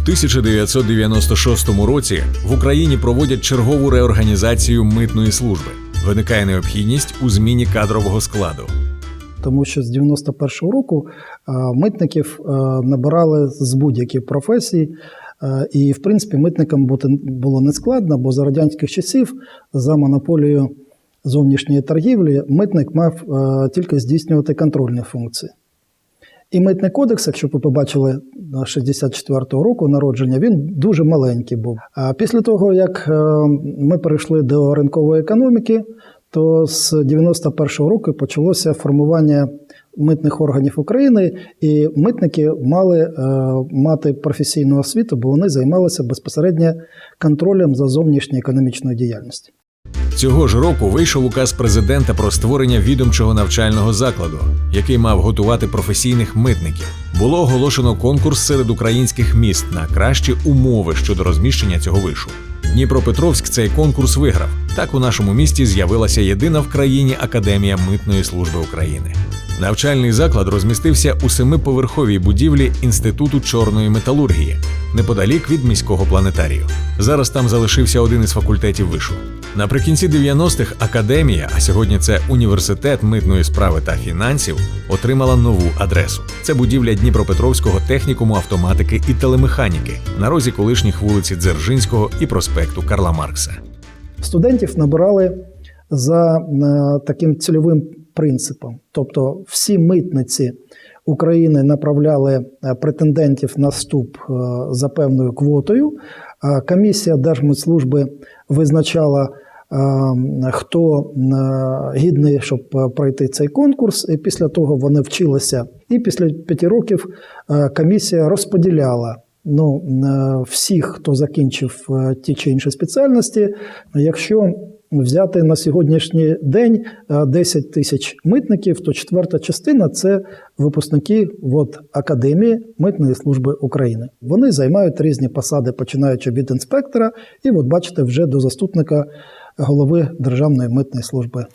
В 1996 році в Україні проводять чергову реорганізацію митної служби. Виникає необхідність у зміні кадрового складу. тому що з 91-го року е, митників е, набирали з будь-яких професій. Е, І, в принципі, митникам бути було не складно, бо за радянських часів за монополією зовнішньої торгівлі митник мав тільки здійснювати контрольні функції. І митний кодекс, якщо ви побачили 64-го року народження, він дуже маленький був. А після того, як е, ми перейшли до ринкової економіки, то з 91-го року почалося формування митних органів України, і митники мали е, мати професійну освіту, бо вони займалися безпосередньо контролем за зовнішньою економічною діяльністю. Цього ж року вийшов указ президента про створення відомчого навчального закладу, який мав готувати професійних митників. Було оголошено конкурс серед українських міст на кращі умови щодо розміщення цього вишу. Дніпропетровськ цей конкурс виграв. Так у нашому місті з'явилася єдина в країні академія митної служби України. Навчальний заклад розмістився у семиповерховій будівлі Інституту чорної металургії неподалік від міського планетарію. Зараз там залишився один із факультетів вишу. Наприкінці 90-х академія, а сьогодні це університет митної справи та фінансів, отримала нову адресу. Це будівля Дніпропетровського технікуму автоматики і телемеханіки на розі колишніх вулиці Дзержинського і проспекту Карла Маркса. Студентів набирали за е, таким цільовим принципом. Тобто всі митниці України направляли е, претендентів на вступ е, за певною квотою. Комісія Держмитслужби визначала, е, хто е, гідний, щоб е, пройти цей конкурс. І після того вони вчилися. І після п'яти років е, комісія розподіляла ну, е, всіх, хто закінчив е, ті чи інші спеціальності. Якщо взяти на сьогоднішній день е, 10 тисяч митників, то четверта частина це випускники от, Академії митної служби України. Вони займають різні посади, починаючи від інспектора, і от бачите, вже до заступника голови Державної митної служби